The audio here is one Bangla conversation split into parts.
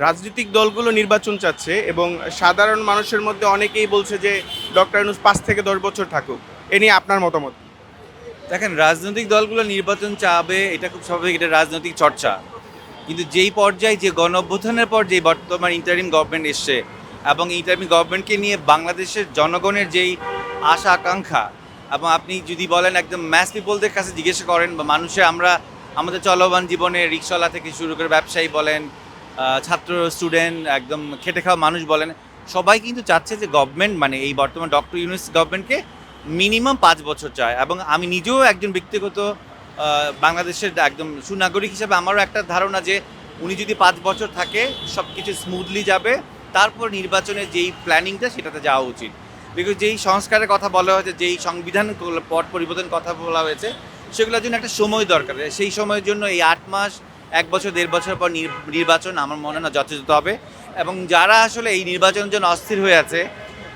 রাজনৈতিক দলগুলো নির্বাচন চাচ্ছে এবং সাধারণ মানুষের মধ্যে অনেকেই বলছে যে ডক্টর ইউনুস পাঁচ থেকে দশ বছর থাকুক। এ নিয়ে আপনার মতামত? দেখেন, রাজনৈতিক দলগুলো নির্বাচন চাবে, এটা খুব স্বাভাবিক, এটা রাজনৈতিক চর্চা। কিন্তু যেই পর্যায়ে, যে গণ অভ্যুত্থানের পর যে বর্তমান ইন্টারিম গভর্নমেন্ট এসছে এবং ইন্টারিম গভর্নমেন্টকে নিয়ে বাংলাদেশের জনগণের যেই আশা, আকাঙ্ক্ষা এবং আপনি যদি বলেন একদম ম্যাস পিপলদের কাছে জিজ্ঞেস করেন বা মানুষে আমরা, আমাদের চলমান জীবনে রিক্সাওয়ালা থেকে শুরু করে ব্যবসায়ী বলেন ছাত্র স্টুডেন্ট একদম খেটে খাওয়া মানুষ বলেন, সবাই কিন্তু চাচ্ছে যে গভর্নমেন্ট মানে এই বর্তমান ডক্টর ইউনুস গভর্নমেন্টকে মিনিমাম পাঁচ বছর চায়। এবং আমি নিজেও একজন ব্যক্তিগত বাংলাদেশের একদম সুনাগরিক হিসাবে আমারও একটা ধারণা যে উনি যদি পাঁচ বছর থাকে সব কিছু স্মুথলি যাবে, তারপর নির্বাচনের যেই প্ল্যানিংটা সেটাতে যাওয়া উচিত। বিকজ যেই সংস্কারের কথা বলা হয়েছে, যেই সংবিধান পট পরিবর্তন কথা বলা হয়েছে, সেগুলোর জন্য একটা সময় দরকার। সেই সময়ের জন্য এই আট মাস এক বছর, দেড় বছর পর নির- নির্বাচন আমার মনে হয় যথাযথ হবে। এবং যারা আসলে এই নির্বাচনের জন্য অস্থির হয়ে আছে,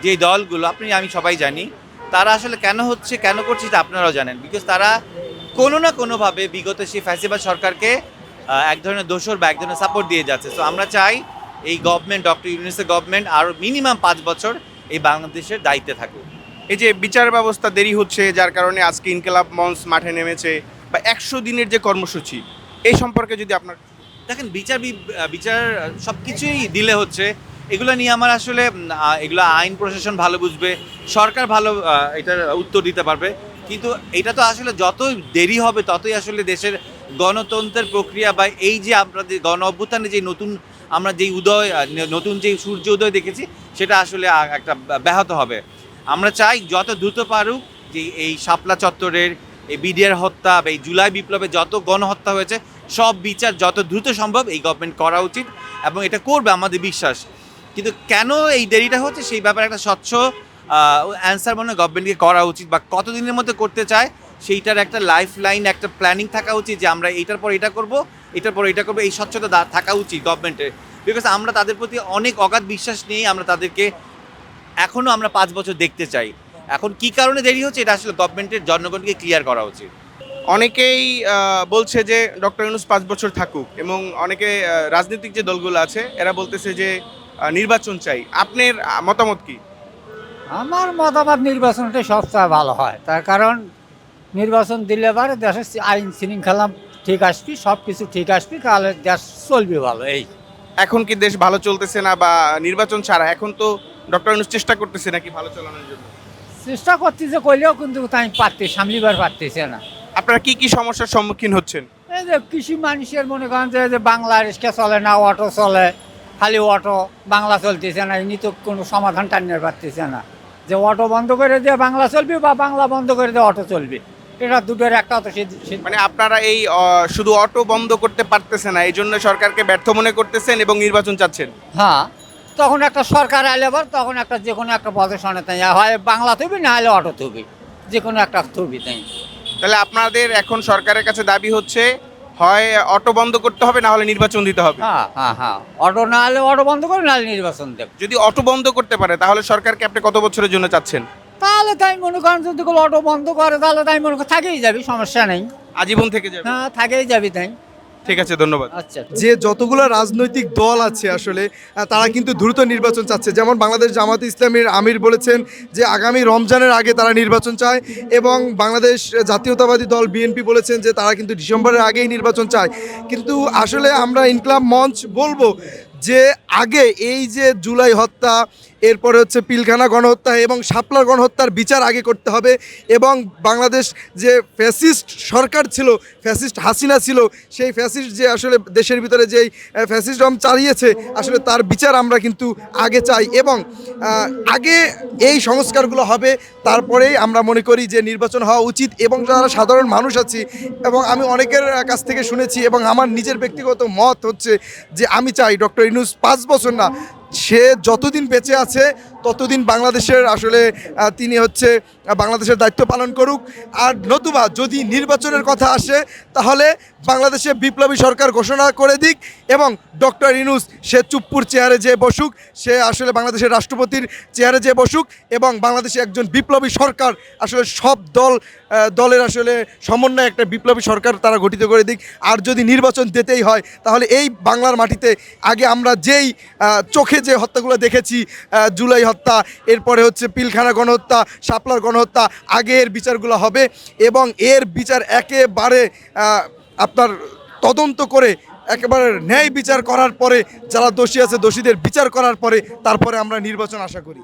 যে দলগুলো, আপনি, আমি সবাই জানি, তারা আসলে কেন হচ্ছে, কেন করছে তা আপনারাও জানেন। বিকজ তারা কোনো না কোনোভাবে বিগত সেই ফ্যাসিবাদ সরকারকে এক ধরনের দোষর বা এক ধরনের সাপোর্ট দিয়ে যাচ্ছে। তো আমরা চাই এই গভর্নমেন্ট ডক্টর ইউনুসের গভর্নমেন্ট আরও মিনিমাম পাঁচ বছর এই বাংলাদেশের দায়িত্বে থাকুক। এই যে বিচার ব্যবস্থা দেরি হচ্ছে, যার কারণে আজকে ইনকেলাব মঞ্চ মাঠে নেমেছে, বা একশো দিনের যে কর্মসূচি এই সম্পর্কে যদি আপনার দেখেন, বিচার বিচার সব কিছুই দিলে হচ্ছে। এগুলো নিয়ে আমার আসলে এগুলো আইন প্রশাসন ভালো বুঝবে, সরকার ভালো এটার উত্তর দিতে পারবে। কিন্তু এটা তো আসলে যত দেরি হবে, ততই আসলে দেশের গণতন্ত্রের প্রক্রিয়া বা এই যে যে গণ অভ্যুত্থানে যে নতুন, আমরা যেই উদয় নতুন যে সূর্য উদয় দেখেছি, সেটা আসলে একটা ব্যাহত হবে। আমরা চাই যত দ্রুত পারুক যে এই শাপলা চত্বরের, এই বিডিআর হত্যা বা এই জুলাই বিপ্লবে যত গণহত্যা হয়েছে সব বিচার যত দ্রুত সম্ভব এই গভর্নমেন্ট করা উচিত এবং এটা করবে আমাদের বিশ্বাস। কিন্তু কেন এই দেরিটা হচ্ছে সেই ব্যাপারে একটা স্বচ্ছ অ্যান্সার মনে হয় গভর্নমেন্টকে করা উচিত বা কতদিনের মধ্যে করতে চায় সেইটার একটা লাইফ লাইন একটা প্ল্যানিং থাকা উচিত যে আমরা এটার পর এটা করব, এটার পর এটা করব, এই স্বচ্ছতা থাকা উচিত গভর্নমেন্টের বিকজ আমরা তাদের প্রতি অনেক অগাধ বিশ্বাস নিয়েই আমরা তাদেরকে এখনও আমরা পাঁচ বছর দেখতে চাই। এখন কি কারণে দেরি হচ্ছে এটা আসলে গভর্নমেন্টের জনগণকে ক্লিয়ার করা উচিত। অনেকেই বলছে যে ডক্টর ইউনুস পাঁচ বছর থাকুক এবং অনেকে রাজনৈতিক যে দলগুলো আছে এরা বলতেছে যে নির্বাচন চাই। আপনার মতামত কি? আমার মতামত নির্বাচনটা সবচেয়ে ভালো হয়। তার কারণ নির্বাচন দিলে পারে দেশের আইন শৃঙ্খলা ঠিক আসবি সব কিছু ঠিক আসবি তাহলে দেশ চলবে ভালো এই। এখন কি দেশ ভালো চলতেছে না বা নির্বাচন ছাড়া? এখন তো ডক্টর ইউনুস চেষ্টা করতেছে নাকি ভালো চালানোর জন্য? চেষ্টা করতেছে করলেও কিন্তু তাই পারতে সামলিবার পারতেছে না। আপনারা কি কি সমস্যার সম্মুখীন হচ্ছেন? এই যে কৃষি মানুষের মনে করেন যে বাংলা রিক্সা চলে না অটো চলে খালি অটো বাংলা চলতেছে না এমনি তো কোনো সমাধান টানিয়ে পারতেছে না। যে অটো বন্ধ করে দিয়ে বাংলা চলবে বা বাংলা বন্ধ করে দিয়ে অটো চলবে এটা দুটোর একটা তো মানে আপনারা এই শুধু অটো বন্ধ করতে পারতেছে না এই জন্য সরকারকে ব্যর্থ মনে করতেছেন এবং নির্বাচন চাচ্ছেন? হ্যাঁ তখন একটা সরকার আইলে পর তখন একটা যে কোনো একটা পজিশনে তাই হয় বাংলা থবি না হলে অটো থবি যে কোনো একটা থবি তাই। তাহলে আপনাদের এখন সরকারের কাছে দাবি হচ্ছে হয় অটো বন্ধ করতে হবে না হলে নির্বাচন দিতে হবে? হ্যাঁ হ্যাঁ হ্যাঁ। অটো না হলে অটো বন্ধ করে না হলে নির্বাচন দেব। যদি অটো বন্ধ করতে পারে তাহলে সরকারকে আপনি কত বছরের জন্য চাচ্ছেন? তাহলে তাই মনে করেন যদি অটো বন্ধ করে তাহলে তাই মনে করেন থাকেই যাবি সমস্যা নেই। আজীবন থেকে যাবে? হ্যাঁ থাকেই যাবি তাই। ঠিক আছে ধন্যবাদ। আচ্ছা যে যতগুলো রাজনৈতিক দল আছে আসলে তারা কিন্তু দ্রুত নির্বাচন চাচ্ছে। যেমন বাংলাদেশ জামাত ইসলামীর আমির বলেছেন যে আগামী রমজানের আগে তারা নির্বাচন চায় এবং বাংলাদেশ জাতীয়তাবাদী দল বিএনপি বলেছেন যে তারা কিন্তু ডিসেম্বরের আগেই নির্বাচন চায়। কিন্তু আসলে আমরা ইনকলাব মঞ্চ বলব যে আগে এই যে জুলাই হত্যা এরপরে হচ্ছে পিলখানা গণহত্যা এবং শাপলার গণহত্যার বিচার আগে করতে হবে এবং বাংলাদেশ যে ফ্যাসিস্ট সরকার ছিল, ফ্যাসিস্ট হাসিনা ছিল, সেই ফ্যাসিস্ট যে আসলে দেশের ভিতরে যেই ফ্যাসিস্টম চালিয়েছে, আসলে তার বিচার আমরা কিন্তু আগে চাই এবং আগে এই সংস্কারগুলো হবে, তারপরেই আমরা মনে করি যে নির্বাচন হওয়া উচিত এবং যারা সাধারণ মানুষ আছি এবং আমি অনেকের কাছ থেকে শুনেছি এবং আমার নিজের ব্যক্তিগত মত হচ্ছে যে আমি চাই ডক্টর ইনুস পাঁচ বছর না সে যতদিন বেঁচে আছে ততদিন বাংলাদেশের আসলে তিনি হচ্ছে বাংলাদেশের দায়িত্ব পালন করুক। আর নতুবা যদি নির্বাচনের কথা আসে, তাহলে বাংলাদেশে বিপ্লবী সরকার ঘোষণা করে দিক এবং ডক্টর ইনুস, সে চুপ্পুর চেয়ারে যে বসুক, সে আসলে বাংলাদেশের রাষ্ট্রপতির চেয়ারে যে বসুক এবং বাংলাদেশে একজন বিপ্লবী সরকার, আসলে সব দল দলের আসলে সমন্বয়ে একটা বিপ্লবী সরকার তারা গঠিত করে দিক। আর যদি নির্বাচন দিতেই হয়, তাহলে এই বাংলার মাটিতে আগে আমরা যেই চোখে যে হত্যাগুলো দেখেছি জুলাই হত্যা এরপরে হচ্ছে পিলখানা গণহত্যা, শাপলার গণহত্যা, আগে এর বিচারগুলো হবে এবং এর বিচার একেবারে আপনার তদন্ত করে একেবারে ন্যায় বিচার করার পরে, যারা দোষী আছে দোষীদের বিচার করার পরে, তারপরে আমরা নির্বাচন আশা করি।